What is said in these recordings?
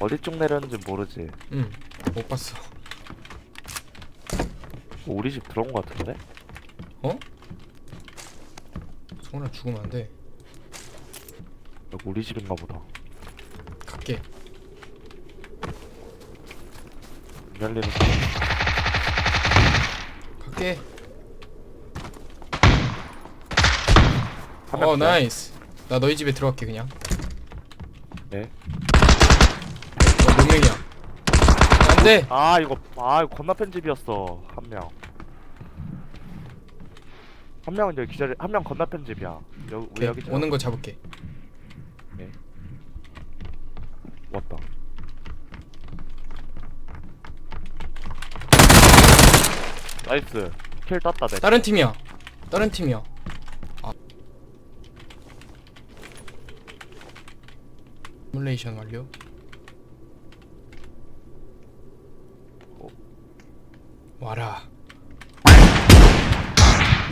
어디 쪽 내렸는지 모르지. 응, 못 봤어. 우리 집 들어온 것 같은데? 성훈아 죽으면 안 돼. 여기 우리 집인가 보다. 갈게. 문 열리는 갈게. 한 어. 나이스. 나 너희 집에 들어갈게 그냥. 네. 어, 몇 명이야? 안 돼. 아 이거 아 이거 건너편 집이었어 한 명. 한 명은 여기 기다려 한명 건너편 집이야. 여기 우리 오케이, 여기 집 오는 거 잡을게. 왔다. 나이스 킬 땄다 내. 다른 팀이야. 다른 팀이야. 아. 시뮬레이션 완료. 어. 와라.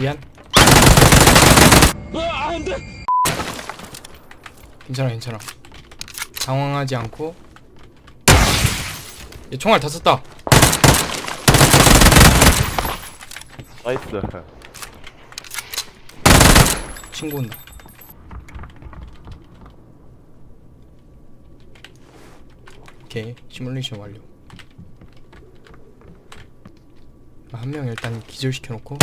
미안. 괜찮아, 괜찮아. 당황하지 않고. 얘 총알 다 썼다. 나이스. 친구 온다. 오케이 시뮬레이션 완료. 한 명 일단 기절시켜 놓고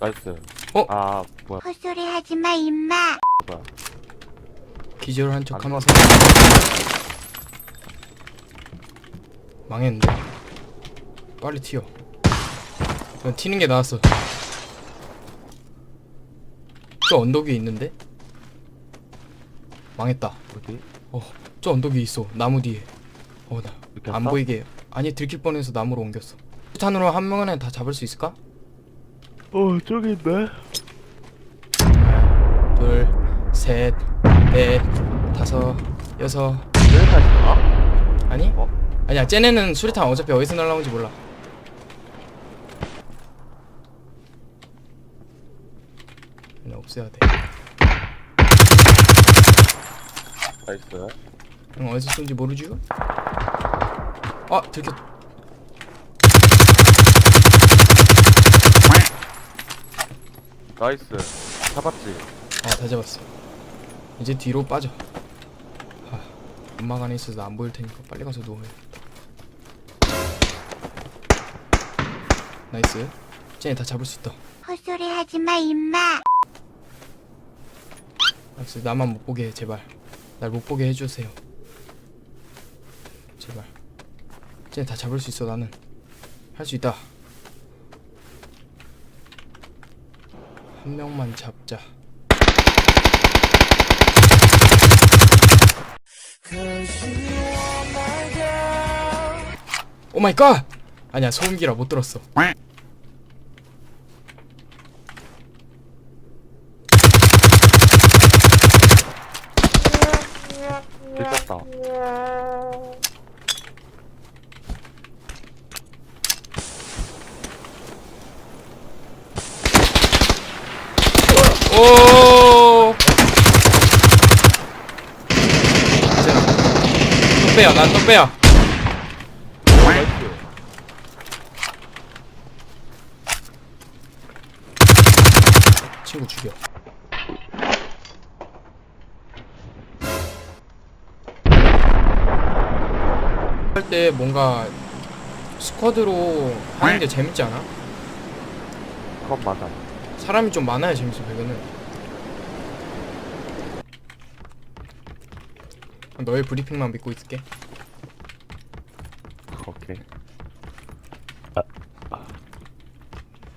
나이스. 어? 아 뭐야 헛소리 하지 마, 임마. 뭐야. 기절 한 척안 하면서 망했는데 빨리 튀어. 그냥 튀는 게 나았어. 저 언덕 위에 있는데? 망했다. 어디? 저 언덕 위에 있어. 나무 뒤에. 어, 나 이렇게 안? 보이게. 아니 들킬 뻔해서 나무로 옮겼어. 탄으로 한 명은 다 잡을 수 있을까? 어 저기 있네. 둘, 셋, 넷, 다섯, 여섯. 여기까지 가? 아니? 어? 아니야. 쟤네는 수리탄 어차피 어디서 날라오는지 몰라. 그냥 없애야 돼. 나이스. 응, 어디서 쏜지 모르죠? 아, 들켰. 나이스. 잡았지. 아, 다 잡았어. 이제 뒤로 빠져. 아, 연막 안에 있어서 안 보일 테니까 빨리 가서 누워요. 나이스. 쟤네 다 잡을 수 있다. 헛소리 하지 마, 임마. 나이스. 나만 못 보게 해, 제발. 날 못 보게 해주세요. 제발. 쟤네 다 잡을 수 있어, 나는. 할 수 있다. 한 명만 잡자. 오 마이 갓! 아니야, 소음기라 못 들었어. 들켰다. 오! 또 빼야, 난또 빼야. 친구 죽여. 할 때 뭔가 스쿼드로 하는 게 재밌지 않아? 그건 맞아. 사람이 좀 많아야 재밌어 배그는. 너의 브리핑만 믿고 있을게. 오케이.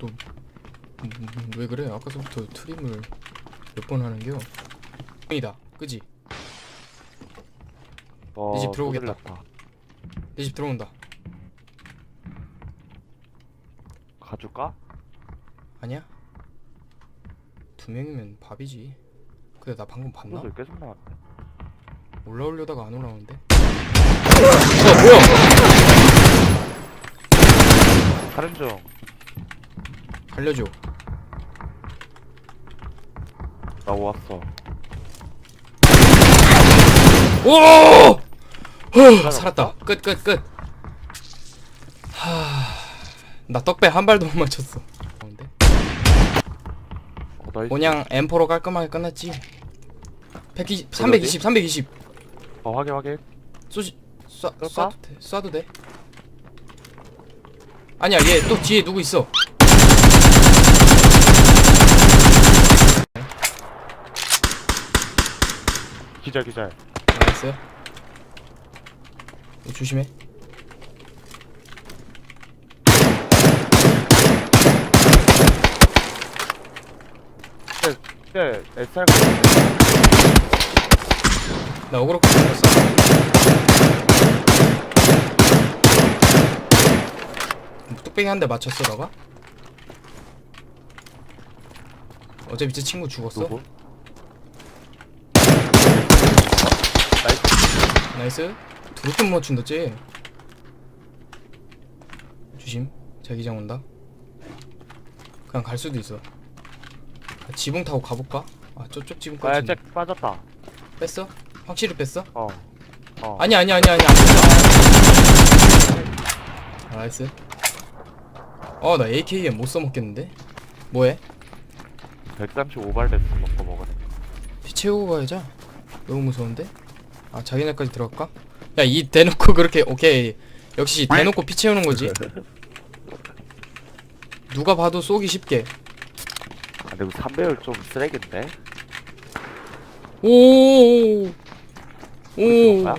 음, 음, 왜 그래? 아까서부터 트림을 몇 번 하는겨? 이다, 그지? 어, 이집 들어오겠다. 났다. 내 집 들어온다. 가줄까? 아니야? 두 명이면 밥이지. 근데 나 방금 봤나? 소리 계속 나왔네. 올라오려다가 안 올라오는데? 어 뭐야? 가는 중. 살려줘 나 왔어. 오! 후, 살았다 끝 끝 끝 하 나 떡배 한 발도 못 맞췄어 어, 나이스. 그냥 M4로 깔끔하게 끝났지 120, 320 320 어, 확인, 확인. 쏘지 쏴, 쏠까? 쏴도 돼 쏴도 돼 아니야 얘 또 뒤에 누구 있어 기절, 기절. 너 조심해 네, SR 나 어그로 끌었어. 뚝배기 한 대 맞췄어 너가? 어제 밑에 친구 죽었어? 누구? 나이스. 못 맞춘다 쟤 조심. 자기장 온다. 그냥 갈 수도 있어. 아, 지붕 타고 가볼까? 아 저쪽 아, 지붕까지 잭 빠졌다. 뺐어? 확실히 뺐어? 어. 어. 아니 아니 아니 아니 안 뺐어 아, 나이스 어나 AKM 못 써먹겠는데? 뭐해? 135발 됐어. 먹고 먹으네. 피 채우고 가야죠 너무 무서운데? 아 자기네까지 들어갈까? 야 이 대놓고 그렇게 오케이 역시 대놓고 피 채우는 거지 누가 봐도 쏘기 쉽게 아, 근데 3배율 좀 쓰레기인데? 오오오 쏜 거야?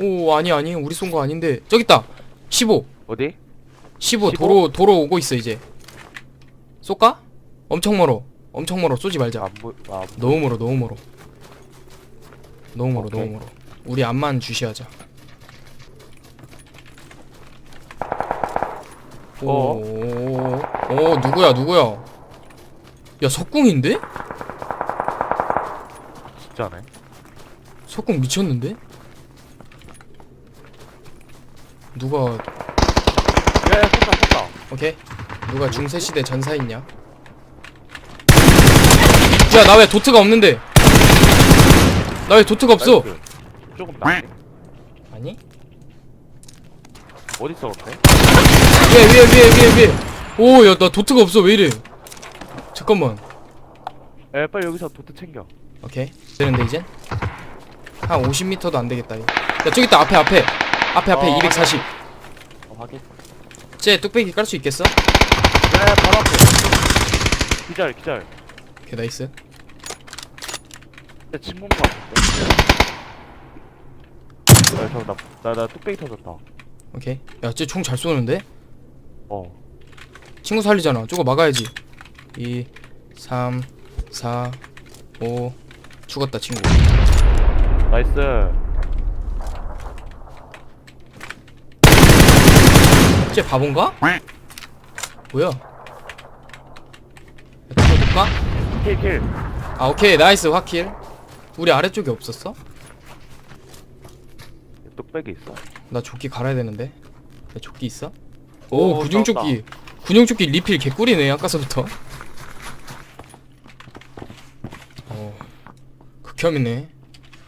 오 아니 아니 우리 쏜 거 아닌데 저기 있다 15 어디? 15 15? 도로 도로 오고 있어 이제 쏠까? 엄청 멀어 엄청 멀어 쏘지 말자 안 보, 아, 너무 멀어 너무 멀어 너무 멀어 오케이. 너무 멀어 우리 앞만 주시하자 어? 오오 오, 누구야 누구야 야 석궁인데? 진짜네. 석궁 미쳤는데? 누가 야, 야, 쏜다, 쏜다. 오케이 누가 중세시대 전사 있냐 야 나 왜 도트가 없는데 나 왜 도트가 없어 나이스. 조금 낫네. 아니 어디 있어, 근데? 위에 위에 위에 위에 위에 오야 나 도트가 없어 왜 이래 잠깐만 에, 빨리 여기서 도트 챙겨. 오케이 되는데 이젠 한 50m도 안 되겠다 이거. 야 저기 있다 앞에 앞에 앞에 앞에 어, 240. 어, 확인. 쟤 뚝배기 깔 수 있겠어? 야, 바로 앞에. 기절, 기절. 오케이 나이스. 내 친구인 것 같은데? 야, 저, 나, 나, 나 뚝배기 터졌다. 오케이. 야 쟤 총 잘 쏘는데? 어. 친구 살리잖아. 저거 막아야지. 2 3 4 5 죽었다 친구. 나이스. 쟤 바본가? 뭐야? 야, 죽어볼까? 킬, 킬. 아 오케이 나이스 확킬. 우리 아래쪽에 없었어? 뚝배기 있어. 나 조끼 갈아야 되는데. 야, 조끼 있어? 오, 오, 군용 나왔다. 조끼. 군용 조끼 리필 개꿀이네 아까서부터. 극혐이네.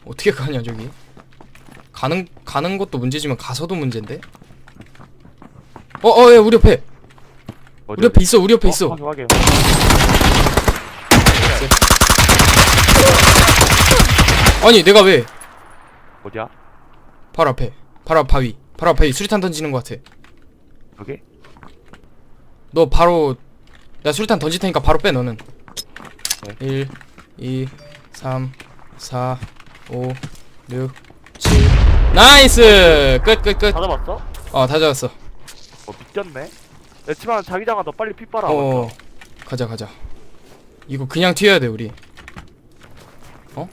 어떻게 가냐 저기? 가는 가는 것도 문제지만 가서도 문제인데. 어, 어, 야 우리 옆에, 우리 옆에 있어, 우리 옆에 있어. 확인, 확인. 아니 내가 왜? 어디야? 바로 앞에, 바로 앞 바위, 바로 앞 바위 수리탄 던지는 것 같아. 여기? 너 바로 나 수류탄 던질 테니까 바로 빼 너는 네. 1 2 3 4 5 6 7 나이스 끝 끝 끝 다 잡았어? 어다 잡았어 어, 미쳤네. 야, 치마 자기장아, 너 빨리 피 빨아. 어 가자 가자 이거 그냥 튀어야 돼 우리 어,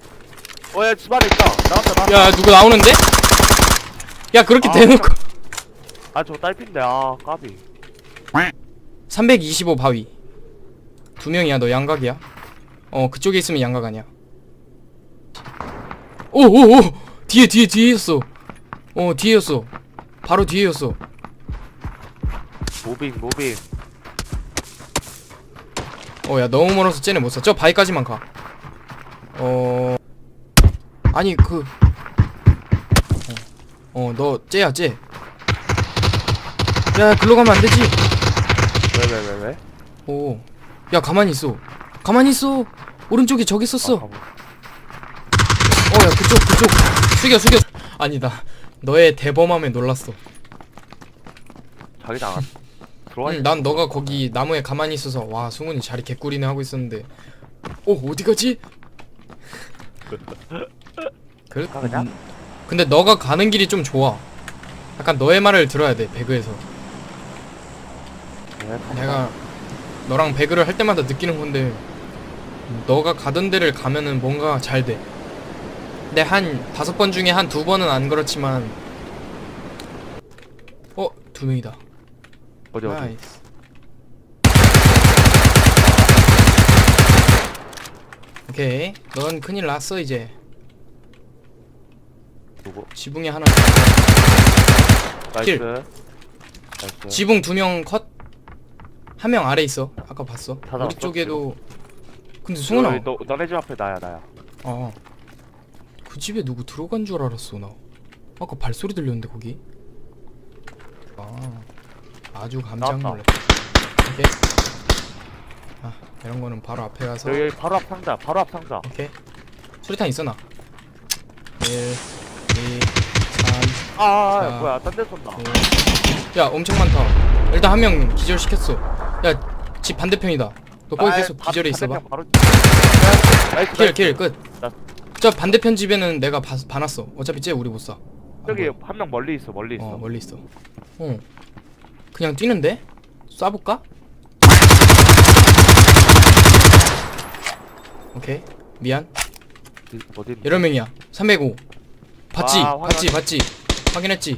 야, 집안에 있다. 나왔다, 나왔다. 야 누구 나오는데? 야 그렇게 아, 대놓고 아, 저거 딸핀데, 아, 까비. 325 바위 두 명이야 너 양각이야 어 그쪽에 있으면 양각 아니야 오오오 뒤에 뒤에 뒤에였어 어 뒤에였어 바로 뒤에였어 모빙, 모빙. 어, 야, 너무 멀어서 쟤네 못 써. 저 바위까지만 가. 어. 아니, 그. 어, 어 너, 쟤야, 쟤. 야, 글로 가면 안 되지. 왜 왜 왜 왜? 오. 야, 가만히 있어. 가만히 있어. 오른쪽에 저기 있었어. 아, 그쪽, 그쪽. 숙여, 숙여. 아니다. 너의 대범함에 놀랐어. 자기장 안 들어와 응, 있 난 너가 거기 나무에 가만히 있어서 와 승훈이 자리 개꿀이네 하고 있었는데 어 어디 가지? 그, 가, 그냥? 음, 근데 너가 가는 길이 좀 좋아 약간 너의 말을 들어야 돼 배그에서 네, 내가 너랑 배그를 할 때마다 느끼는 건데 너가 가던 데를 가면은 뭔가 잘돼 근데 한 다섯 번 중에 한 두 번은 안 그렇지만 어? 두 명이다 어디 어디 나이스. 오케이. 넌 큰일 났어 이제. 누구? 지붕에 하나. 나이스 킬. 나이스 지붕 두 명 컷. 한 명 아래 있어. 아까 봤어. 다 우리 나왔어, 쪽에도. 근데 승훈아. 여기 너, 너네 집 앞에 나야 나야 어. 그 집에 누구 들어간 줄 알았어 나. 아까 발소리 들렸는데 거기. 아. 아주 깜짝 나왔다. 놀랐. 오케이. 아 이런 거는 바로 앞에 가서. 여기 바로 앞 상자 바로 앞 상자 오케이 수리탄 있어 나 1, 2, 3, 아, 아 자. 뭐야 딴 데 쏜다 5야 엄청 많다 일단 한 명 기절시켰어 야 집 반대편이다 너 거기 아, 계속 바- 기절해 있어봐 바로 나이스 킬 나이스. 킬 나- 끝 저 반대편 집에는 내가 봐, 봐놨어 어차피 쟤 우리 못쏴 저기 한 명 멀리 있어 멀리 있어 어 멀리 있어 어 그냥 뛰는데? 쏴볼까? 오케이 미안 어디- 있니? 여러 명이야 305 봤지? 아, 봤지? 확인. 봤지? 확인했지?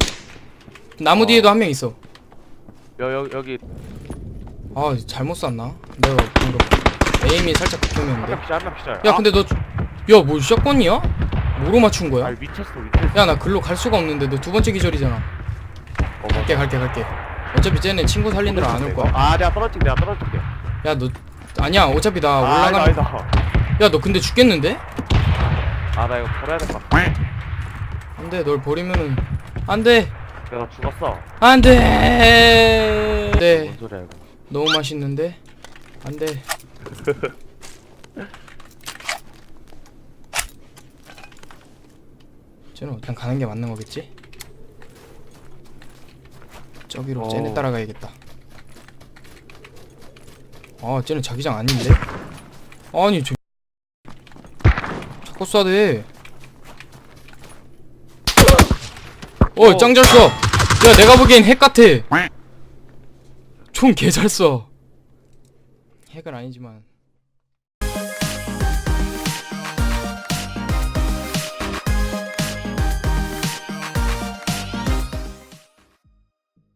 나무 어. 뒤에도 한 명 있어 여, 여, 여기 아 잘못 쐈나? 내가 에임이 살짝 명한명 기절 야 근데 너 야 뭐 샷건이야? 뭐로 맞춘 아 거야? 위치했어 위치했어. 야 나 글로 갈 수가 없는데 너 두 번째 기절이잖아. 어, 갈게 갈게 갈게. 어차피 쟤네 친구 살린 대로 안올 거야. 아 내가 떨어질게 내가 떨어질게. 야 너 아니야 어차피 나 아 아니다 아니다. 야 너 근데 죽겠는데? 아나 이거 버려야 될것 같아. 안 돼 널 버리면은. 안 돼. 내가 죽었어. 안 돼. 네. 뭔 소리야 이거. 너무 맛있는데? 안 돼 쟤는 그냥 가는 게 맞는 거겠지? 저기로 어. 쟤네 따라가야겠다 아 쟤는 자기장 아닌데? 아니 저 자꾸 쏴대 어. 어, 짱잘 써. 야, 내가 보기엔 핵 같아. 총 개잘 써. 핵은 아니지만